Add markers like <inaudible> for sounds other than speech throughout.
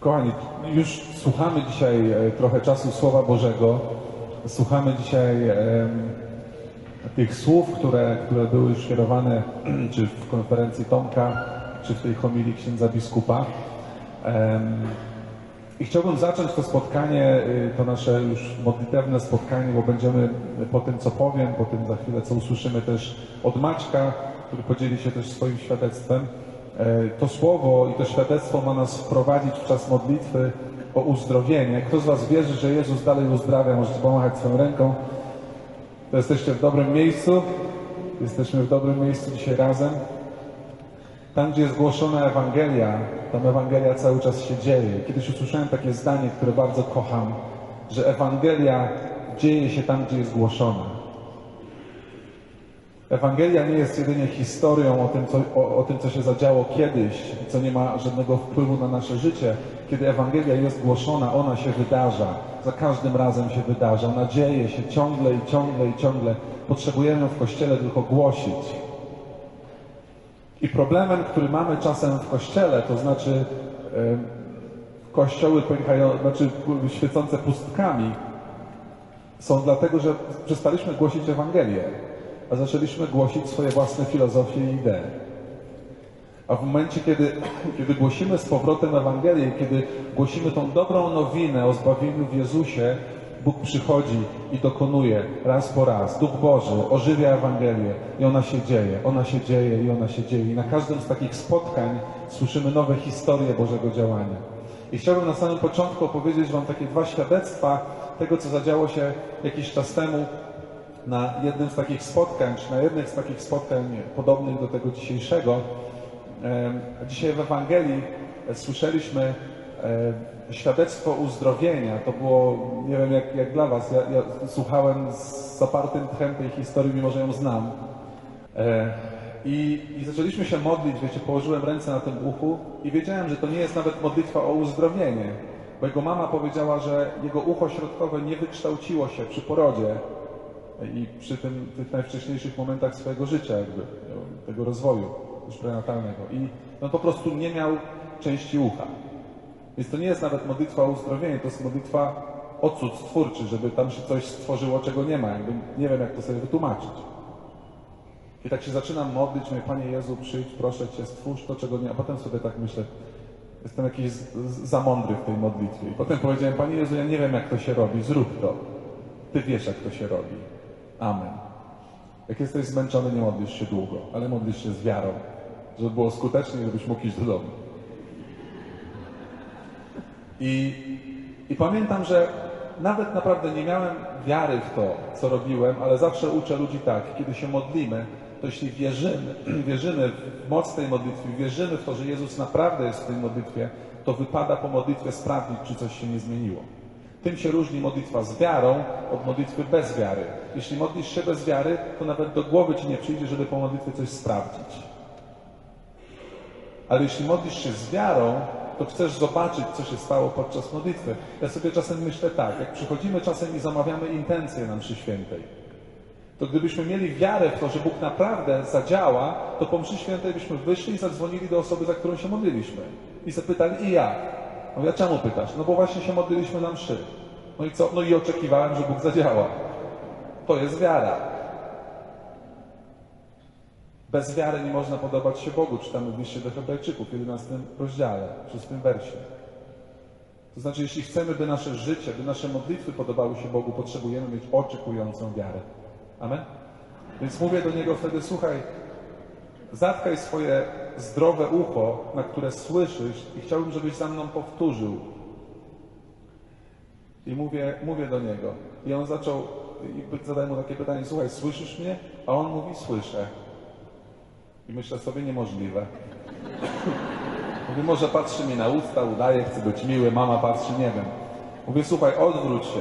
Kochani, już słuchamy dzisiaj e, trochę czasu Słowa Bożego. Słuchamy dzisiaj tych słów, które, które były już kierowane <clears throat> czy w konferencji Tomka, czy w tej homilii księdza biskupa. I chciałbym zacząć to spotkanie, y, to nasze już modlitewne spotkanie, bo będziemy po tym, co powiem, po tym za chwilę, co usłyszymy też od Maćka, który podzieli się też swoim świadectwem. E, To słowo i to świadectwo ma nas wprowadzić w czas modlitwy o uzdrowienie. Kto z Was wierzy, że Jezus dalej uzdrawia, możecie pomachać swoją ręką. To jesteście w dobrym miejscu. Jesteśmy w dobrym miejscu dzisiaj razem. Tam, gdzie jest głoszona Ewangelia, tam Ewangelia cały czas się dzieje. Kiedyś usłyszałem takie zdanie, które bardzo kocham, że Ewangelia dzieje się tam, gdzie jest głoszona. Ewangelia nie jest jedynie historią o tym, co, o, o tym, co się zadziało kiedyś, co nie ma żadnego wpływu na nasze życie. Kiedy Ewangelia jest głoszona, ona się wydarza. Za każdym razem się wydarza. Ona dzieje się ciągle i ciągle i ciągle. Potrzebujemy w Kościele tylko głosić. I problemem, który mamy czasem w Kościele, to znaczy em, kościoły pękają, znaczy świecące pustkami, są dlatego, że przestaliśmy głosić Ewangelię, a zaczęliśmy głosić swoje własne filozofie i idee. A w momencie, kiedy, <clears throat> kiedy głosimy z powrotem Ewangelię, kiedy głosimy tą dobrą nowinę o zbawieniu w Jezusie, Bóg przychodzi i dokonuje raz po raz. Duch Boży ożywia Ewangelię i ona się dzieje, ona się dzieje i ona się dzieje. I na każdym z takich spotkań słyszymy nowe historie Bożego działania. I chciałbym na samym początku opowiedzieć Wam takie dwa świadectwa tego, co zadziało się jakiś czas temu na jednym z takich spotkań, czy na jednych z takich spotkań podobnych do tego dzisiejszego. Dzisiaj w Ewangelii e, słyszeliśmy e, świadectwo uzdrowienia. To było, nie wiem jak, jak dla Was, ja, ja słuchałem z zapartym tchem tej historii, mimo że ją znam. E, I, I zaczęliśmy się modlić, wiecie, położyłem ręce na tym uchu i wiedziałem, że to nie jest nawet modlitwa o uzdrowienie, bo jego mama powiedziała, że jego ucho środkowe nie wykształciło się przy porodzie i przy tym, tych najwcześniejszych momentach swojego życia, jakby, tego rozwoju już prenatalnego. I on po prostu nie miał części ucha. Więc to nie jest nawet modlitwa o uzdrowienie, to jest modlitwa o cud stwórczy, żeby tam się coś stworzyło, czego nie ma. Jakby nie wiem, jak to sobie wytłumaczyć. I tak się zaczynam modlić, mówię, Panie Jezu, przyjdź, proszę Cię, stwórz to, czego nie... A potem sobie tak myślę, jestem jakiś za mądry w tej modlitwie. I potem powiedziałem, Panie Jezu, ja nie wiem, jak to się robi, zrób to. Ty wiesz, jak to się robi. Amen. Jak jesteś zmęczony, nie modlisz się długo, ale modlisz się z wiarą, żeby było skutecznie żebyś mógł iść do domu. I, I pamiętam, że nawet naprawdę nie miałem wiary w to, co robiłem, ale zawsze uczę ludzi tak, kiedy się modlimy, to jeśli wierzymy, <clears throat> wierzymy w moc tej modlitwy, wierzymy w to, że Jezus naprawdę jest w tej modlitwie, to wypada po modlitwie sprawdzić, czy coś się nie zmieniło. Tym się różni modlitwa z wiarą od modlitwy bez wiary. Jeśli modlisz się bez wiary, to nawet do głowy ci nie przyjdzie, żeby po modlitwie coś sprawdzić. Ale jeśli modlisz się z wiarą, to chcesz zobaczyć, co się stało podczas modlitwy. Ja sobie czasem myślę tak, jak przychodzimy czasem i zamawiamy intencje na mszy świętej, to gdybyśmy mieli wiarę w to, że Bóg naprawdę zadziała, to po mszy świętej byśmy wyszli i zadzwonili do osoby, za którą się modliliśmy. I zapytali, i jak? Mówię, a czemu pytasz? No bo właśnie się modliliśmy na mszy. No i co? No i oczekiwałem, że Bóg zadziała. To jest wiara. Bez wiary nie można podobać się Bogu, czytamy w liście do Hebrajczyków w 11 rozdziale, w 6 wersie. To znaczy, jeśli chcemy, by nasze życie, by nasze modlitwy podobały się Bogu, potrzebujemy mieć oczekującą wiarę. Amen? Więc mówię do Niego wtedy, słuchaj, zatkaj swoje zdrowe ucho, na które słyszysz i chciałbym, żebyś za mną powtórzył. I mówię, mówię do Niego. I on zaczął, i zadaję mu takie pytanie, słuchaj, słyszysz mnie? A on mówi, słyszę. I myślę sobie, niemożliwe. <laughs> Mówię, może patrzy mi na usta, udaje, chce być miły, mama patrzy, nie wiem. Mówię, słuchaj, odwróć się.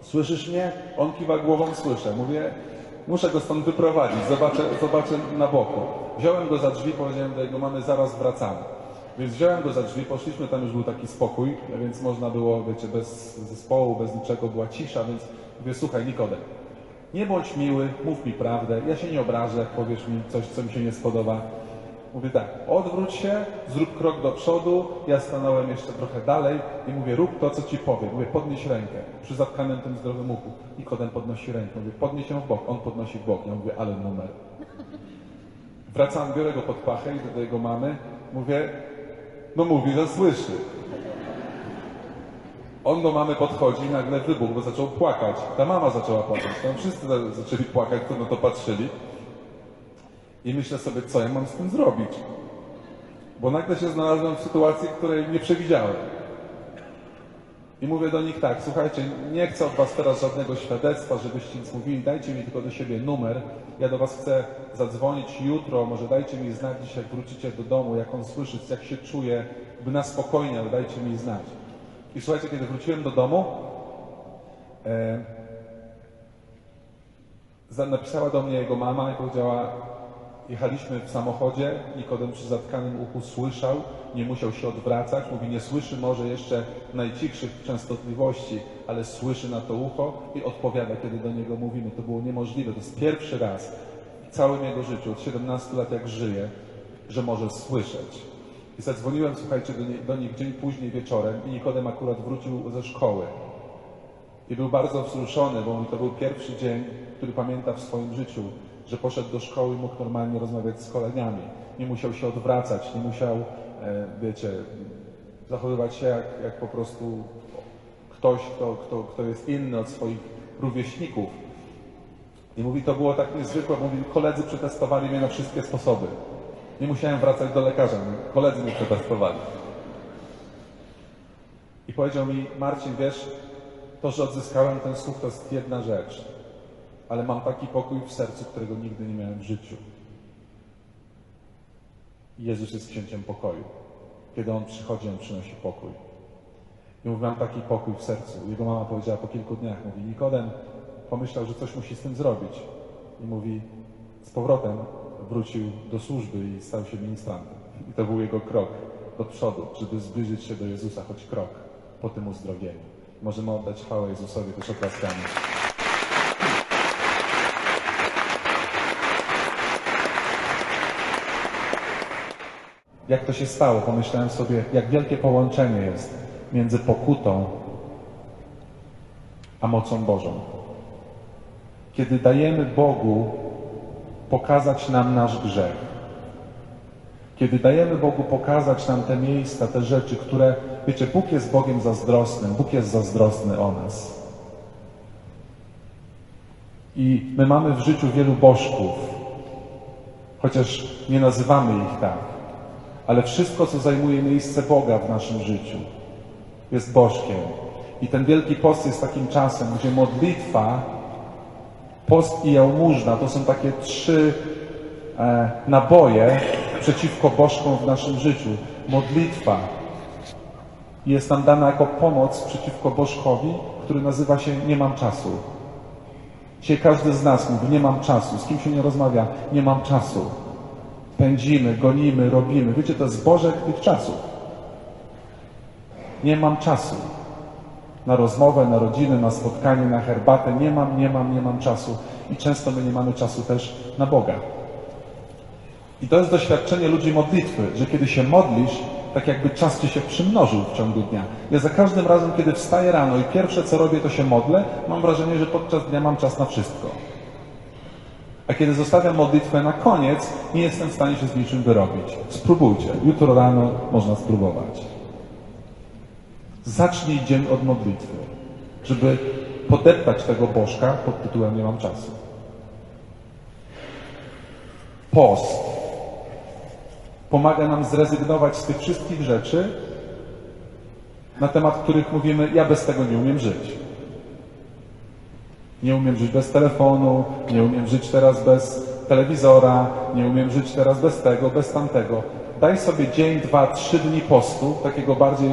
Słyszysz mnie? On kiwa głową, słyszę. Mówię, muszę go stąd wyprowadzić, zobaczę, zobaczę na boku. Wziąłem go za drzwi, powiedziałem do jego mamy, zaraz wracamy. Więc wziąłem go za drzwi, poszliśmy, tam już był taki spokój, więc można było, wiecie, bez zespołu, bez niczego, była cisza, więc mówię, słuchaj, Nikodem, nie bądź miły, mów mi prawdę, ja się nie obrażę, jak powiesz mi coś, co mi się nie spodoba. Mówię tak, odwróć się, zrób krok do przodu, ja stanąłem jeszcze trochę dalej i mówię, rób to, co ci powiem. Mówię, podnieś rękę przy zatkanym tym zdrowym uchu. Nikodem podnosi rękę. Mówię, podnieś ją w bok. On podnosi w bok. Ja mówię, ale numer. Wracam, biorę go pod pachę, idę do jego mamy. Mówię, no mówi, że słyszy. On do mamy podchodzi i nagle wybuchł, bo zaczął płakać. Ta mama zaczęła płakać. Tam wszyscy za- zaczęli płakać, którzy na to patrzyli. I myślę sobie, co ja mam z tym zrobić. Bo nagle się znalazłem w sytuacji, której nie przewidziałem. I mówię do nich tak, słuchajcie, nie chcę od was teraz żadnego świadectwa, żebyście nic mówili, dajcie mi tylko do siebie numer. Ja do was chcę zadzwonić jutro, może dajcie mi znać dzisiaj, jak wrócicie do domu, jak on słyszy, jak się czuje, by na spokojnie, ale dajcie mi znać. I słuchajcie, kiedy wróciłem do domu, e, napisała do mnie jego mama i powiedziała, jechaliśmy w samochodzie, Nikodem przy zatkanym uchu słyszał, nie musiał się odwracać, mówi, nie słyszy może jeszcze najcichszych częstotliwości, ale słyszy na to ucho i odpowiada, kiedy do niego mówimy. To było niemożliwe, to jest pierwszy raz w całym jego życiu, od 17 lat jak żyje, że może słyszeć. I zadzwoniłem, słuchajcie, do, nie, do nich dzień później wieczorem i Nikodem akurat wrócił ze szkoły. I był bardzo wzruszony, bo to był pierwszy dzień, który pamięta w swoim życiu, że poszedł do szkoły i mógł normalnie rozmawiać z kolegami. Nie musiał się odwracać, nie musiał, e, wiecie, zachowywać się jak, jak po prostu ktoś, kto, kto, kto jest inny od swoich rówieśników. I mówi, to było tak niezwykłe, mówi, koledzy przetestowali mnie na wszystkie sposoby. Nie musiałem wracać do lekarza, koledzy mnie przetestowali. I powiedział mi, Marcin, wiesz, to, że odzyskałem ten słuch, to jest jedna rzecz, ale mam taki pokój w sercu, którego nigdy nie miałem w życiu. Jezus jest księciem pokoju. Kiedy On przychodzi, On przynosi pokój. I mówi, mam taki pokój w sercu. Jego mama powiedziała po kilku dniach, mówi, Nikodem pomyślał, że coś musi z tym zrobić. I mówi, z powrotem wrócił do służby i stał się ministrantem. I to był jego krok do przodu, żeby zbliżyć się do Jezusa, choć krok po tym uzdrowieniu. Możemy oddać chwałę Jezusowi też oklaskami. Jak to się stało? Pomyślałem sobie, jak wielkie połączenie jest między pokutą a mocą Bożą. Kiedy dajemy Bogu pokazać nam nasz grzech, kiedy dajemy Bogu pokazać nam te miejsca, te rzeczy, które, wiecie, Bóg jest Bogiem zazdrosnym, Bóg jest zazdrosny o nas. I my mamy w życiu wielu bożków, chociaż nie nazywamy ich tak, ale wszystko, co zajmuje miejsce Boga w naszym życiu, jest bożkiem. I ten Wielki Post jest takim czasem, gdzie modlitwa, post i jałmużna to są takie trzy e, naboje przeciwko bożkom w naszym życiu. Modlitwa jest nam dana jako pomoc przeciwko bożkowi, który nazywa się nie mam czasu. Dzisiaj każdy z nas mówi, nie mam czasu, z kim się nie rozmawia, nie mam czasu. Pędzimy, gonimy, robimy. Wiecie, to jest Bożek tych czasów. Nie mam czasu na rozmowę, na rodzinę, na spotkanie, na herbatę. Nie mam, nie mam, nie mam czasu. I często my nie mamy czasu też na Boga. I to jest doświadczenie ludzi modlitwy, że kiedy się modlisz, tak jakby czas ci się przymnożył w ciągu dnia. Ja za każdym razem, kiedy wstaję rano i pierwsze co robię, to się modlę, mam wrażenie, że podczas dnia mam czas na wszystko. A kiedy zostawiam modlitwę na koniec, nie jestem w stanie się z niczym wyrobić. Spróbujcie. Jutro rano można spróbować. Zacznij dzień od modlitwy, żeby podeptać tego bożka pod tytułem Nie mam czasu. Post pomaga nam zrezygnować z tych wszystkich rzeczy, na temat których mówimy, ja bez tego nie umiem żyć. Nie umiem żyć bez telefonu, nie umiem żyć teraz bez telewizora, nie umiem żyć teraz bez tego, bez tamtego. Daj sobie dzień, dwa, trzy dni postu, takiego bardziej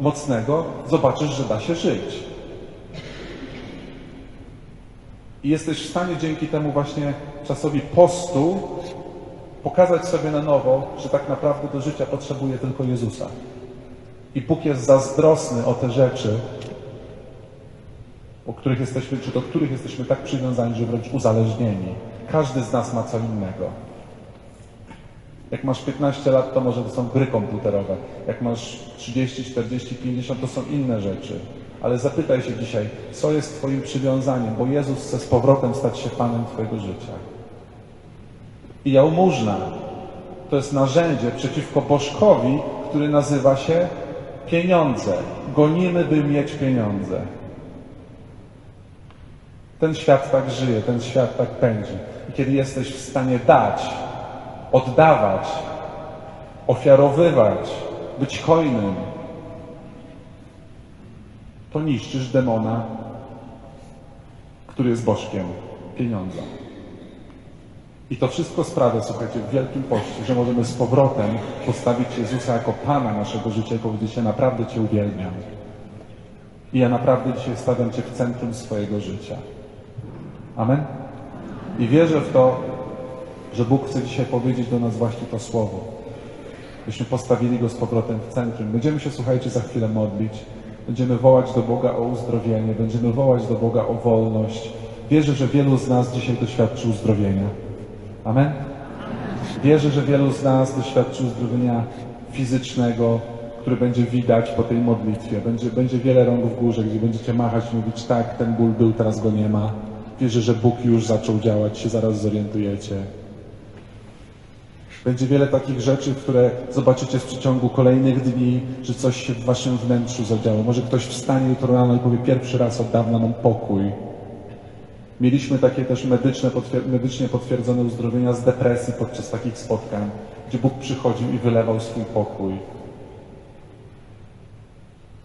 mocnego, zobaczysz, że da się żyć. I jesteś w stanie dzięki temu właśnie czasowi postu pokazać sobie na nowo, że tak naprawdę do życia potrzebuje tylko Jezusa. I Bóg jest zazdrosny o te rzeczy, o których jesteśmy, czy do których jesteśmy tak przywiązani, że wręcz uzależnieni. Każdy z nas ma co innego. Jak masz 15 lat, to może to są gry komputerowe. Jak masz 30, 40, 50, to są inne rzeczy. Ale zapytaj się dzisiaj, co jest Twoim przywiązaniem, bo Jezus chce z powrotem stać się Panem Twojego życia. I jałmużna to jest narzędzie przeciwko bożkowi, który nazywa się pieniądze. Gonimy, by mieć pieniądze. Ten świat tak żyje, ten świat tak pędzi. I kiedy jesteś w stanie dać, oddawać, ofiarowywać, być hojnym, to niszczysz demona, który jest bożkiem pieniądza. I to wszystko sprawia, słuchajcie, w Wielkim Poście, że możemy z powrotem postawić Jezusa jako Pana naszego życia i powiedzieć, ja naprawdę Cię uwielbiam. I ja naprawdę dzisiaj stawiam Cię w centrum swojego życia. Amen? I wierzę w to, że Bóg chce dzisiaj powiedzieć do nas właśnie to słowo. Byśmy postawili Go z powrotem w centrum. Będziemy się, słuchajcie, za chwilę modlić. Będziemy wołać do Boga o uzdrowienie. Będziemy wołać do Boga o wolność. Wierzę, że wielu z nas dzisiaj doświadczy uzdrowienia. Amen? Wierzę, że wielu z nas doświadczy uzdrowienia fizycznego, które będzie widać po tej modlitwie. Będzie, będzie wiele rąk w górze, gdzie będziecie machać i mówić, tak, ten ból był, teraz go nie ma. Wierzę, że Bóg już zaczął działać, się zaraz zorientujecie. Będzie wiele takich rzeczy, które zobaczycie w przeciągu kolejnych dni, że coś się w waszym wnętrzu zadziało. Może ktoś wstanie jutro rano i powie, pierwszy raz od dawna mam pokój. Mieliśmy takie też medyczne, potwier- medycznie potwierdzone uzdrowienia z depresji podczas takich spotkań, gdzie Bóg przychodził i wylewał swój pokój.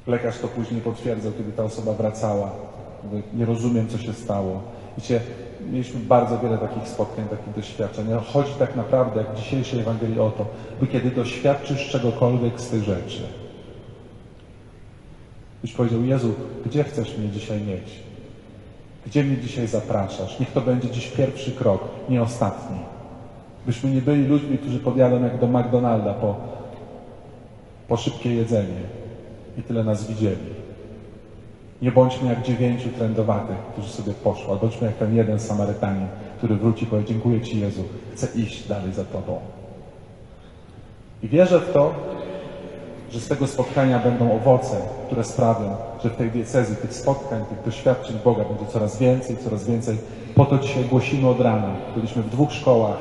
Lekarz to później potwierdzał, kiedy ta osoba wracała. Nie rozumiem, co się stało. Wiecie, mieliśmy bardzo wiele takich spotkań, takich doświadczeń. Chodzi tak naprawdę, jak w dzisiejszej Ewangelii o to, by kiedy doświadczysz czegokolwiek z tych rzeczy, byś powiedział, Jezu, gdzie chcesz mnie dzisiaj mieć? Gdzie mnie dzisiaj zapraszasz? Niech to będzie dziś pierwszy krok, nie ostatni. Byśmy nie byli ludźmi, którzy podjadą jak do McDonalda po, po szybkie jedzenie i tyle nas widzieli. Nie bądźmy jak dziewięciu trędowatych, którzy sobie poszło, ale bądźmy jak ten jeden Samarytanin, który wróci i powie, dziękuję Ci Jezu, chcę iść dalej za Tobą. I wierzę w to, że z tego spotkania będą owoce, które sprawią, że w tej diecezji tych spotkań, tych doświadczeń Boga będzie coraz więcej, coraz więcej. Po to dzisiaj głosimy od rana. Byliśmy w dwóch szkołach,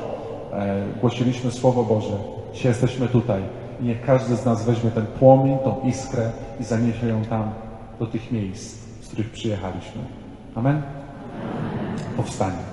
e, głosiliśmy Słowo Boże. Dzisiaj jesteśmy tutaj. I niech każdy z nas weźmie ten płomień, tą iskrę i zaniesie ją tam, do tych miejsc, z których przyjechaliśmy. Amen? Powstanie.